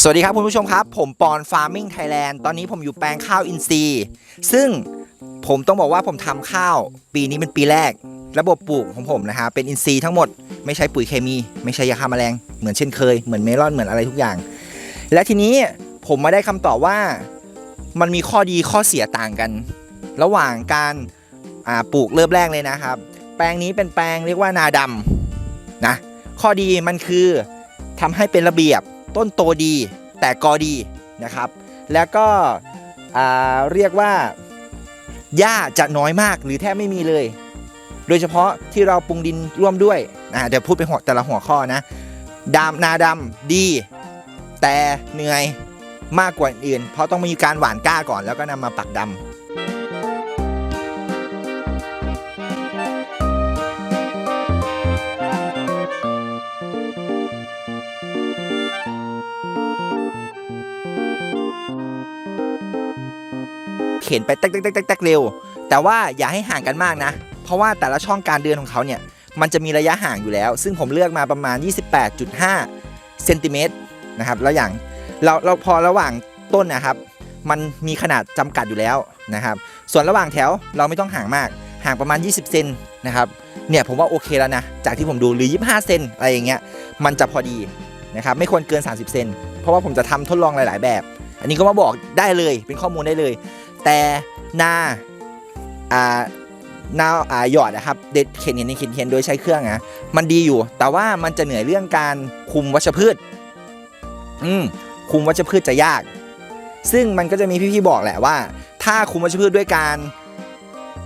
สวัสดีครับคุณผู้ชมครับ ผมปอนฟาร์มิงไทยแลนด์ตอนนี้ผมอยู่แปลงข้าวอินทรีย์ ซึ่งผมต้องบอกว่าผมทำข้าวปีนี้เป็นปีแรก ระบบปลูกของผมนะฮะเป็นอินทรีย์ทั้งหมด ไม่ใช้ปุ๋ยเคมี ไม่ใช้ยาฆ่าแมลง เหมือนเช่นเคย เหมือนเมลอนเหมือนอะไรทุกอย่าง และทีนี้ผมมาได้คำตอบว่ามันมีข้อดีข้อเสียต่างกัน ระหว่างการปลูกเริ่มแรกเลยนะครับ แปลงนี้เป็นแปลงเรียกว่านาดำนะข้อดีมันคือทำให้เป็นระเบียบ ต้นโตดีแต่กอดีนะครับ แล้วก็เรียกว่าหญ้าจะน้อยมากหรือแทบไม่มีเลย โดยเฉพาะที่เราปรุงดินร่วมด้วยเดี๋ยวพูดเป็นหัวแต่ละหัวข้อนะดำนาดำดี แต่เหนื่อยมากกว่าอื่น เพราะต้องมีการหว่านก้าก่อนแล้วก็นำมาปักดำ เข็นไปแตกแตกแตกแตกแตกเร็ว แต่ว่าอย่าให้ห่างกันมากนะ เพราะว่าแต่ละช่องการเดินของเขาเนี่ยมันจะมีระยะห่างอยู่แล้ว ซึ่งผมเลือกมาประมาณ 28.5เซนติเมตรนะครับแล้วอย่างเราเราพอระหว่างต้นนะครับ มันมีขนาดจำกัดอยู่แล้วนะครับ ส่วนระหว่างแถวเราไม่ต้องห่างมาก ห่างประมาณ 20 เซนนะครับเนี่ยผมว่าโอเคแล้วนะ จากที่ผมดูหรือ 25 เซนอะไรอย่างเงี้ยมันจะพอดีนะครับไม่ควรเกิน 30 เซนเพราะว่าผมจะทำทดลองหลาย ๆ แบบ อันนี้ก็มาบอกได้เลยเป็นข้อมูลได้เลย แต่นาอ่านาอ่าหยอดนะครับเด็ดเข็นเห็นเข็นเข็นโดยใช้เครื่องนะมันดีอยู่ แต่ว่ามันจะเหนื่อยเรื่องการคุมวัชพืช อืมคุมวัชพืชจะยาก ซึ่งมันก็จะมีพี่ๆบอกแหละว่า ถ้าคุมวัชพืชด้วยการ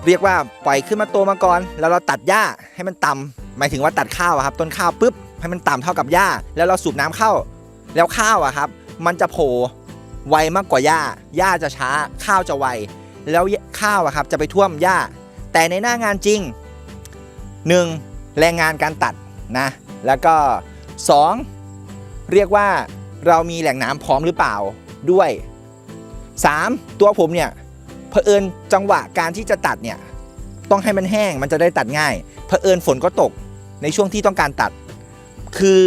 เรียกว่าปล่อยขึ้นมาโตมาก่อนแล้วเราตัดหญ้าให้มันต่ำหมายถึงว่าตัดข้าวครับ ต้นข้าวปุ๊บให้มันต่ำเท่ากับหญ้า แล้วเราสูบน้ำเข้า แล้วข้าวอะครับ มันจะโผล่ ไวมากกว่าหญ้าหญ้าจะช้า ข้าวจะไว แล้วข้าวอะครับจะไปท่วมหญ้า แต่ในหน้างานจริง 1. แรงงานการตัดนะ แล้วก็ 2. เรียกว่าเรามีแหล่งน้ำพร้อมหรือเปล่าด้วย 3. ตัวผมเนี่ยเผอิญจังหวะการที่จะตัดเนี่ยต้องให้มันแห้งมันจะได้ตัดง่ายเผอิญฝนก็ตกในช่วงที่ต้องการตัด คือ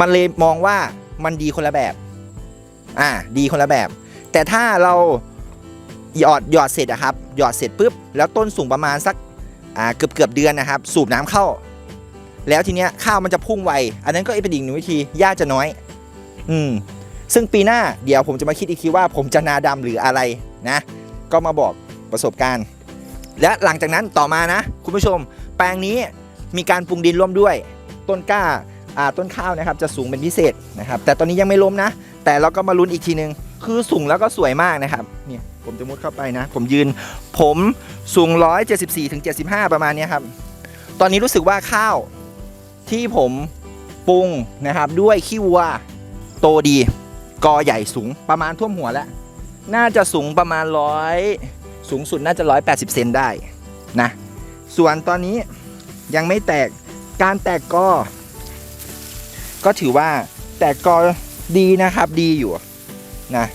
มันเลยมองว่ามันดีคนละแบบ อ่าดีคนละแบบ แต่ถ้าเราหยอดหยอดเสร็จอะครับหยอดเสร็จปุ๊บแล้วต้นสูงประมาณสักอ่าเกือบเกือบเดือนนะครับ สูบน้ำเข้า แล้วทีเนี้ยข้าวมันจะพุ่งไว อันนั้นก็เป็นอีกหนึ่งวิธีหญ้าจะน้อย อืมซึ่งปีหน้าเดี๋ยวผมจะมาคิดอีกทีว่าผมจะนาดำหรืออะไรนะ ก็มาบอกประสบการณ์ และหลังจากนั้นต่อมานะ คุณผู้ชม แปลงนี้มีการปรุงดินร่วมด้วย ต้นกล้าอ่าต้นข้าวนะครับจะสูงเป็นพิเศษนะครับ แต่ตอนนี้ยังไม่ล้มนะ แต่เราก็มาลุ้นอีกทีนึง คือสูงแล้วก็สวยมากนะครับ เนี่ยผมจะมุดเข้าไปนะ ผมยืน ผมสูง 174ถึง75 ประมาณนี้ครับ ตอนนี้รู้สึกว่าข้าวที่ผมปรุงนะครับด้วยขี้วัวโตดี กอใหญ่สูงประมาณท่วมหัวแล้ว น่าจะสูงประมาณร้อยสูงสุดน่าจะ 180 เซนได้นะ ส่วนตอนนี้ยังไม่แตกการแตกกอ ก็ถือว่าแตกกอ ดีนะครับดีอยู่นะ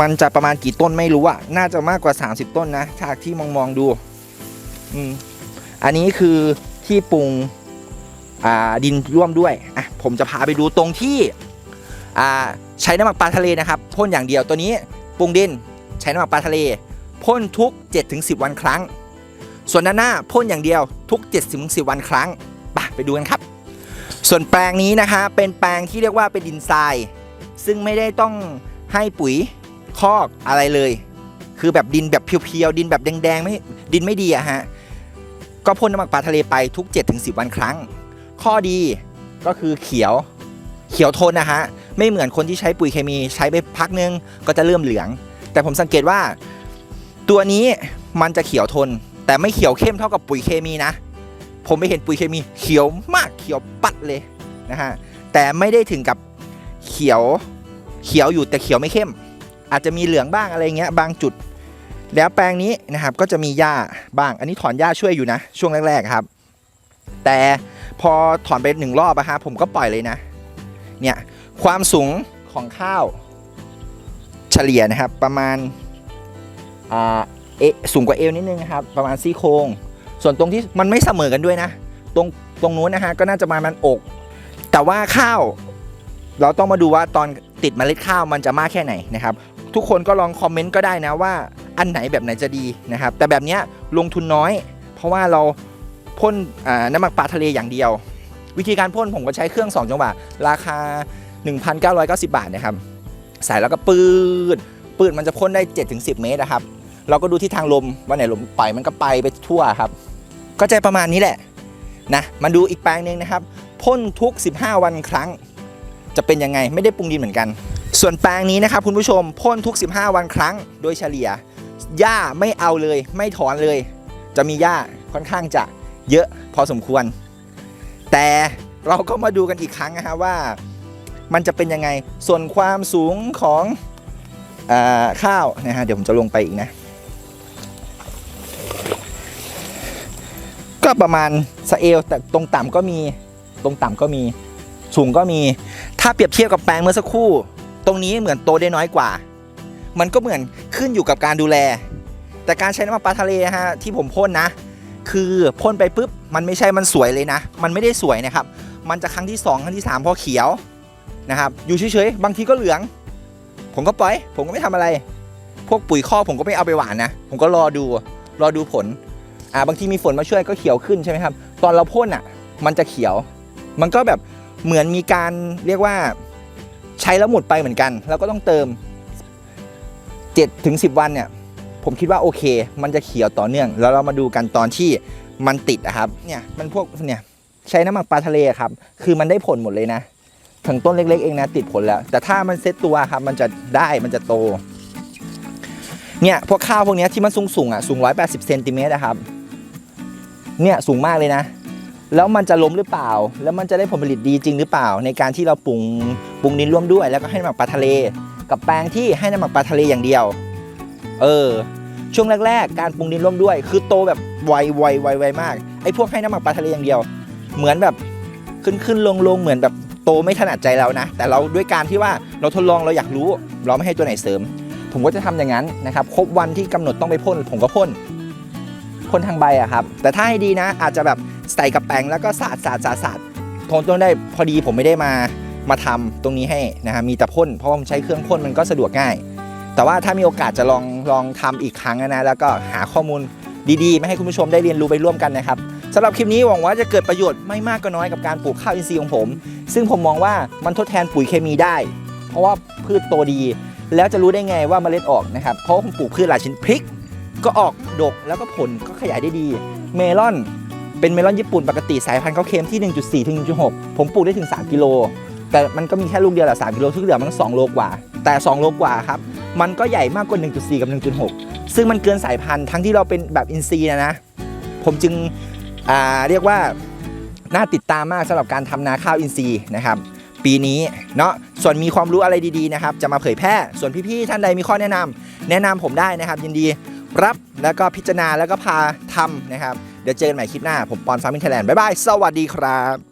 มันจะประมาณกี่ต้นไม่รู้อะน่าจะมากกว่า 30 ต้นนะจากที่มองมองดูอืมอันนี้คือที่ปรุงอ่าดินร่วมด้วยอะผมจะพาไปดูตรงที่อ่าใช้น้ำหมักปลาทะเลนะครับพ่นอย่างเดียวตัวนี้ปรุงดินใช้น้ำหมักปลาทะเลพ่นทุก 7-10 วันครั้ง ส่วนด้านหน้าพ่นอย่างเดียวทุก 7-10 วันครั้งไปไปดูกันครับ ส่วนแปลงนี้นะคะเป็นแปลงที่เรียกว่าเป็นดินทราย ซึ่งไม่ได้ต้องให้ปุ๋ยคอกอะไรเลย คือแบบดินแบบเพียวๆดินแบบแดงๆไม่ดินไม่ดีอะฮะก็พ่นน้ำหมักปลาทะเลไปทุก 7-10 วันครั้ง ข้อดีก็คือเขียวเขียวทนนะฮะไม่เหมือนคนที่ใช้ปุ๋ยเคมีใช้ไปพักนึงก็จะเริ่มเหลือง แต่ผมสังเกตว่า ตัวนี้มันจะเขียวทน แต่ไม่เขียวเข้มเท่ากับปุ๋ยเคมีนะ ผมไปเห็นปุ๋ยเคมีเขียวมากเขียวปัดเลยนะฮะแต่ไม่ได้ถึงกับเขียวเขียวอยู่แต่เขียวไม่เข้ม อาจจะมีเหลืองบ้างอะไรเงี้ยบางจุด แล้วแปลงนี้นะครับก็จะมีหญ้าบ้างอันนี้ถอนหญ้าช่วยอยู่นะ ช่วงแรกๆครับ แต่พอถอนไปหนึ่งรอบอะฮะผมก็ปล่อยเลยนะเนี่ยความสูงของข้าวเฉลี่ยนะครับประมาณอ่าเอสูงกว่าเอวนิดนึงนะครับประมาณซี่โครง ส่วนตรงที่มันไม่เสมอกันด้วยนะ ตรงตรงนู้นนะฮะก็น่าจะประมาณอก แต่ว่าข้าว เราต้องมาดูว่าตอนติดเมล็ดข้าวมันจะมากแค่ไหนนะครับ ทุกคนก็ลองคอมเมนต์ก็ได้นะว่าอันไหนแบบไหนจะดีนะครับ แต่แบบนี้ลงทุนน้อย เพราะว่าเราพ่นน้ำหมักปลาทะเลอย่างเดียว วิธีการพ่นผมก็ใช้เครื่อง 2 จังหวะ ราคา 1,990 บาทนะครับ ใส่แล้วก็ปืดปืดมันจะพ่นได้ 7-10 เมตรนะครับ เราก็ดูที่ทางลมว่าไหนลมไปมันก็ไปไปทั่วครับ ก็จะประมาณนี้แหละนะมาดูอีกแปลงหนึ่งนะครับพ่นทุก 15 วันครั้ง จะเป็นยังไงไม่ได้ปรุงดินเหมือนกัน ส่วนแปลงนี้นะครับคุณผู้ชมพ่นทุก 15 วันครั้ง โดยเฉลี่ยหญ้าไม่เอาเลย ไม่ถอนเลย จะมีหญ้าค่อนข้างจะเยอะพอสมควร แต่เราก็มาดูกันอีกครั้งนะฮะว่ามันจะเป็นยังไงส่วนความสูงของอข้าวนะฮะเดี๋ยวผมจะลงไปอีกนะ ก็ประมาณสเอลแต่ตรงต่ำก็มีตรงต่ำก็มีสูงก็มี ถ้าเปรียบเทียบกับแปลงเมื่อสักครู่ ตรงนี้เหมือนโตได้น้อยกว่า มันก็เหมือนขึ้นอยู่กับการดูแล แต่การใช้น้ำมันปลาทะเลฮะที่ผมพ่นนะ คือพ่นไปปุ๊บมันไม่ใช่มันสวยเลยนะ มันไม่ได้สวยนะครับ มันจะครั้งที่ 2 ครั้งที่ 3 พอเขียวนะครับอยู่เฉยๆบางทีก็เหลือง ผมก็ปล่อย ผมก็ไม่ทำอะไร พวกปุ๋ยคอกผมก็ไม่เอาไปหวานนะ ผมก็รอดูรอดูผล อ่าบางทีมีฝนมาช่วยก็เขียวขึ้นใช่ไหมครับ ตอนเราพ่นอะ มันจะเขียว มันก็แบบเหมือนมีการเรียกว่าใช้แล้วหมดไปเหมือนกันแล้วก็ต้องเติม7ถึง10 วันเนี่ย ผมคิดว่าโอเค มันจะเขียวต่อเนื่อง แล้วเรามาดูกันตอนที่มันติดอะครับ เนี่ยมันพวกเนี่ยใช้น้ำหมักปลาทะเลครับ คือมันได้ผลหมดเลยนะถึงต้นเล็ก ๆ เองนะติดผลแล้ว แต่ถ้ามันเซตตัวครับมันจะได้มันจะโต เนี่ยพวกข้าวพวกนี้ที่มันสูงสูงๆอะสูง 180เซนติเมตรอะครับ เนี่ยสูงมากเลยนะ แล้วมันจะล้มหรือเปล่า แล้วมันจะได้ผลผลิตดีจริงหรือเปล่า ในการที่เราปรุงปรุงดินร่วมด้วย แล้วก็ให้น้ำหมักปลาทะเล กับแปลงที่ให้น้ำหมักปลาทะเลอย่างเดียว เออ ช่วงแรกๆ การปรุงดินร่วมด้วย คือโตแบบไวไวไวไวมากไอ้พวกให้น้ำหมักปลาทะเลอย่างเดียว เหมือนแบบขึ้นขึ้นลงลงเหมือนแบบโตไม่ถนัดใจเรานะ แต่เราด้วยการที่ว่าเราทดลองเราอยากรู้ เราไม่ให้ตัวไหนเสริม ผมก็จะทำอย่างนั้นนะครับ ครบวันที่กำหนดต้องไปพ่น ผมก็พ่น พ่นทางใบอะครับ แต่ถ้าให้ดีนะ อาจจะแบบใส่กับแปรงแล้วก็สาดสาดสาดสาดโทนต้นได้พอดีผมไม่ได้มามาทำตรงนี้ให้นะฮะมีแต่พ่นเพราะผมใช้เครื่องพ่นมันก็สะดวกง่าย แต่ว่าถ้ามีโอกาสจะลองลองทำอีกครั้งนะแล้วก็หาข้อมูลดีๆมาให้คุณผู้ชมได้เรียนรู้ไปร่วมกันนะครับสำหรับคลิปนี้หวังว่าจะเกิดประโยชน์ไม่มากก็น้อยกับการปลูกข้าวอินทรีย์ของผม ซึ่งผมมองว่ามันทดแทนปุ๋ยเคมีได้ เพราะว่าพืชโตดี แล้วจะรู้ได้ไงว่าเมล็ดออกนะครับเพราะผมปลูกพืชหลายชนิดพริก ก็ออกดกแล้วก็ผลก็ขยายได้ดี เมลอนเป็นเมลอนญี่ปุ่นปกติสายพันธุ์เขาเค็มที่ 1.4 ถึง 1.6 ผมปลูกได้ถึง 3 กิโล แต่มันก็มีแค่ลูกเดียวแหละ 3 กิโลที่เหลือมันก็2โลกว่า แต่ 2 โลกว่าครับ มันก็ใหญ่มากกว่า 1.4 กับ 1.6 ซึ่งมันเกินสายพันธุ์ทั้งที่เราเป็นแบบอินทรีนะนะ ผมจึงเรียกว่าน่าติดตามมากสำหรับการทำนาข้าวอินทรีนะครับปีนี้เนาะส่วนมีความรู้อะไรดีๆนะครับ จะมาเผยแพร่ส่วนพี่ๆท่านใดมีข้อแนะนำแนะนำผมได้นะครับ ยินดี รับแล้วก็พิจารณาแล้วก็พาทำนะครับ เดี๋ยวเจอกันใหม่คลิปหน้า ผมปอนฟาร์มินไทยแลนด์บ๊ายบาย สวัสดีครับ